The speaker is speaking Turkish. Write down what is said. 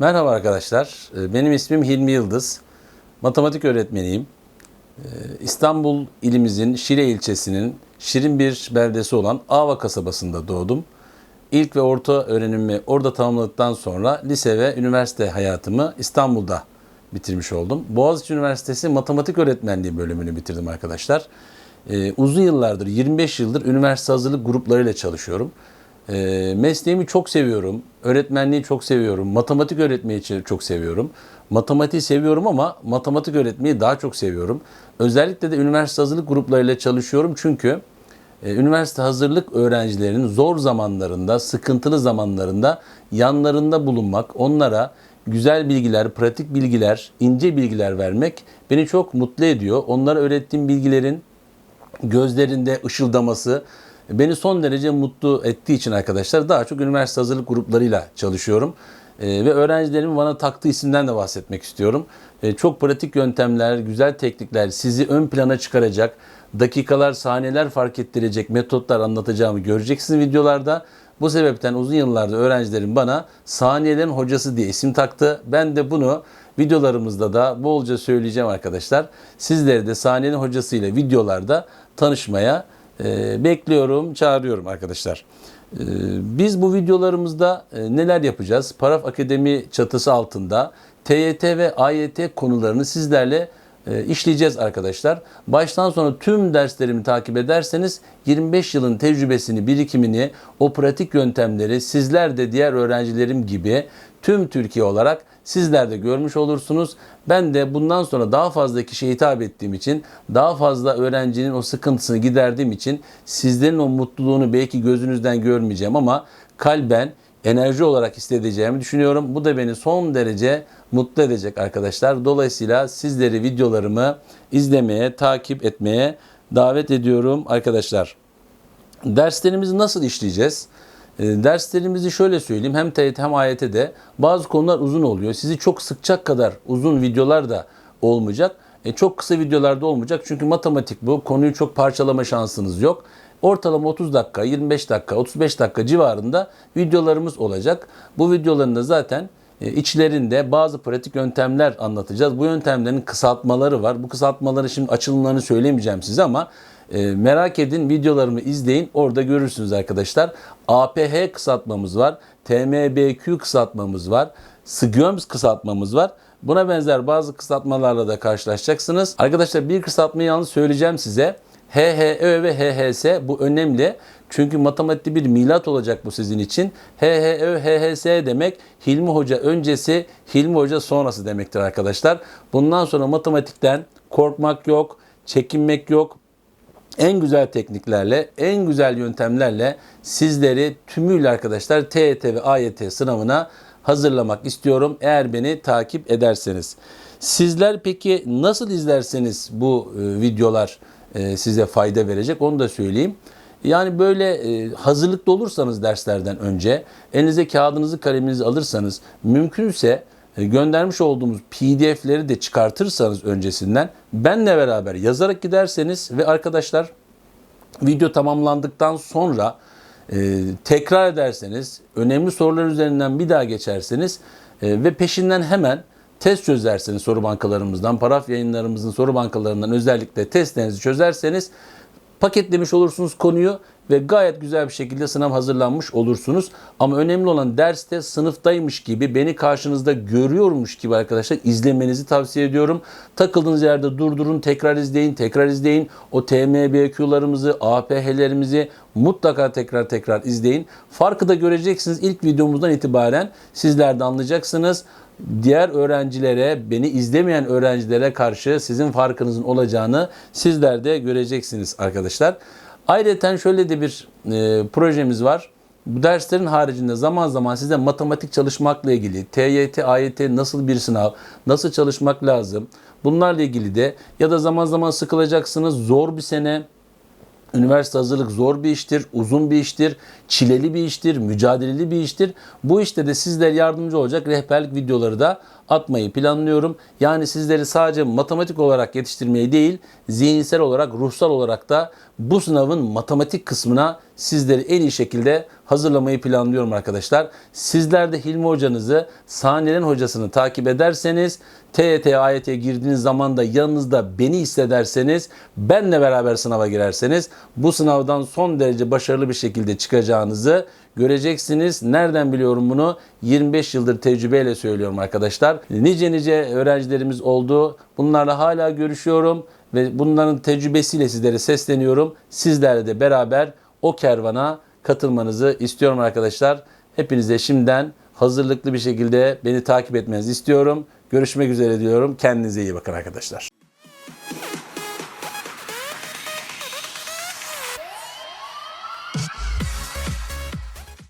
Merhaba arkadaşlar. Ee, Benim ismim Hilmi Yıldız. Matematik öğretmeniyim. Ee, İstanbul ilimizin Şile ilçesinin şirin bir beldesi olan Ava kasabasında doğdum. İlk ve orta öğrenimimi orada tamamladıktan sonra lise ve üniversite hayatımı İstanbul'da bitirmiş oldum. Boğaziçi Üniversitesi Matematik Öğretmenliği bölümünü bitirdim arkadaşlar. Ee, uzun yıllardır, 25 yıldır üniversite hazırlık gruplarıyla çalışıyorum. Ee, mesleğimi çok seviyorum. Öğretmenliği çok seviyorum. Matematik öğretmeyi çok seviyorum. Matematiği seviyorum ama matematik öğretmeyi daha çok seviyorum. Özellikle de üniversite hazırlık gruplarıyla çalışıyorum çünkü e, üniversite hazırlık öğrencilerinin zor zamanlarında, sıkıntılı zamanlarında yanlarında bulunmak, onlara güzel bilgiler, pratik bilgiler, ince bilgiler vermek beni çok mutlu ediyor. Onlara öğrettiğim bilgilerin gözlerinde ışıldaması beni son derece mutlu ettiği için arkadaşlar daha çok üniversite hazırlık gruplarıyla çalışıyorum. Ee, ve öğrencilerimin bana taktığı isimden de bahsetmek istiyorum. Ee, çok pratik yöntemler, güzel teknikler, sizi ön plana çıkaracak, dakikalar, saniyeler fark ettirecek metotlar anlatacağımı göreceksiniz videolarda. Bu sebepten uzun yıllardır öğrencilerim bana saniyelerin hocası diye isim taktı. Ben de bunu videolarımızda da bolca söyleyeceğim arkadaşlar. Sizleri de saniyenin hocasıyla videolarda tanışmaya e, bekliyorum, çağırıyorum arkadaşlar. E, biz bu videolarımızda e, neler yapacağız? Paraf Akademi çatısı altında TYT ve AYT konularını sizlerle e, işleyeceğiz arkadaşlar. Baştan sona tüm derslerimi takip ederseniz 25 yılın tecrübesini, birikimini, o pratik yöntemleri sizler de diğer öğrencilerim gibi tüm Türkiye olarak sizler de görmüş olursunuz. Ben de bundan sonra daha fazla kişiye hitap ettiğim için, daha fazla öğrencinin o sıkıntısını giderdiğim için sizlerin o mutluluğunu belki gözünüzden görmeyeceğim ama kalben enerji olarak hissedeceğimi düşünüyorum. Bu da beni son derece mutlu edecek arkadaşlar. Dolayısıyla sizleri videolarımı izlemeye, takip etmeye davet ediyorum arkadaşlar. Derslerimizi nasıl işleyeceğiz? E, derslerimizi şöyle söyleyeyim. Hem TYT hem AYT'de bazı konular uzun oluyor. Sizi çok sıkacak kadar uzun videolar da olmayacak. E, çok kısa videolarda olmayacak. Çünkü matematik bu. Konuyu çok parçalama şansınız yok. Ortalama 30 dakika, 25 dakika, 35 dakika civarında videolarımız olacak. Bu videoların da zaten e, içlerinde bazı pratik yöntemler anlatacağız. Bu yöntemlerin kısaltmaları var. Bu kısaltmaları şimdi açılımlarını söylemeyeceğim size ama e, merak edin videolarımı izleyin. Orada görürsünüz arkadaşlar. APH kısaltmamız var. TMBQ kısaltmamız var. SGÖMS kısaltmamız var. Buna benzer bazı kısaltmalarla da karşılaşacaksınız. Arkadaşlar bir kısaltmayı yalnız söyleyeceğim size. HHÖ ve HHS bu önemli. Çünkü matematikte bir milat olacak bu sizin için. HHÖ, HHS demek Hilmi Hoca öncesi, Hilmi Hoca sonrası demektir arkadaşlar. Bundan sonra matematikten korkmak yok, çekinmek yok. En güzel tekniklerle, en güzel yöntemlerle sizleri tümüyle arkadaşlar TET ve AYT sınavına hazırlamak istiyorum. Eğer beni takip ederseniz. Sizler peki nasıl izlerseniz bu e, videolar e, size fayda verecek onu da söyleyeyim. Yani böyle e, hazırlıklı olursanız derslerden önce elinize kağıdınızı kaleminizi alırsanız mümkünse e, göndermiş olduğumuz PDF'leri de çıkartırsanız öncesinden benle beraber yazarak giderseniz ve arkadaşlar video tamamlandıktan sonra e, tekrar ederseniz, önemli sorular üzerinden bir daha geçerseniz e, ve peşinden hemen test çözerseniz soru bankalarımızdan, paraf yayınlarımızın soru bankalarından özellikle testlerinizi çözerseniz paketlemiş olursunuz konuyu ve gayet güzel bir şekilde sınav hazırlanmış olursunuz. Ama önemli olan derste sınıftaymış gibi beni karşınızda görüyormuş gibi arkadaşlar izlemenizi tavsiye ediyorum. Takıldığınız yerde durdurun, tekrar izleyin, tekrar izleyin. O TMBQ'larımızı, APH'lerimizi mutlaka tekrar tekrar izleyin. Farkı da göreceksiniz ilk videomuzdan itibaren sizler de anlayacaksınız diğer öğrencilere, beni izlemeyen öğrencilere karşı sizin farkınızın olacağını sizler de göreceksiniz arkadaşlar. Ayrıca şöyle de bir e, projemiz var. Bu derslerin haricinde zaman zaman size matematik çalışmakla ilgili, TYT, AYT nasıl bir sınav, nasıl çalışmak lazım bunlarla ilgili de ya da zaman zaman sıkılacaksınız, zor bir sene, Üniversite hazırlık zor bir iştir, uzun bir iştir, çileli bir iştir, mücadeleli bir iştir. Bu işte de sizler yardımcı olacak rehberlik videoları da atmayı planlıyorum. Yani sizleri sadece matematik olarak yetiştirmeyi değil, zihinsel olarak, ruhsal olarak da bu sınavın matematik kısmına sizleri en iyi şekilde hazırlamayı planlıyorum arkadaşlar. Sizler de Hilmi hocanızı sahnelerin hocasını takip ederseniz TYT, AYT'ye girdiğiniz zaman da yanınızda beni hissederseniz benle beraber sınava girerseniz bu sınavdan son derece başarılı bir şekilde çıkacağınızı göreceksiniz. Nereden biliyorum bunu? 25 yıldır tecrübeyle söylüyorum arkadaşlar. Nice nice öğrencilerimiz oldu. Bunlarla hala görüşüyorum ve bunların tecrübesiyle sizlere sesleniyorum. Sizlerle de beraber o kervana katılmanızı istiyorum arkadaşlar. Hepinize şimdiden hazırlıklı bir şekilde beni takip etmenizi istiyorum. Görüşmek üzere diyorum. Kendinize iyi bakın arkadaşlar.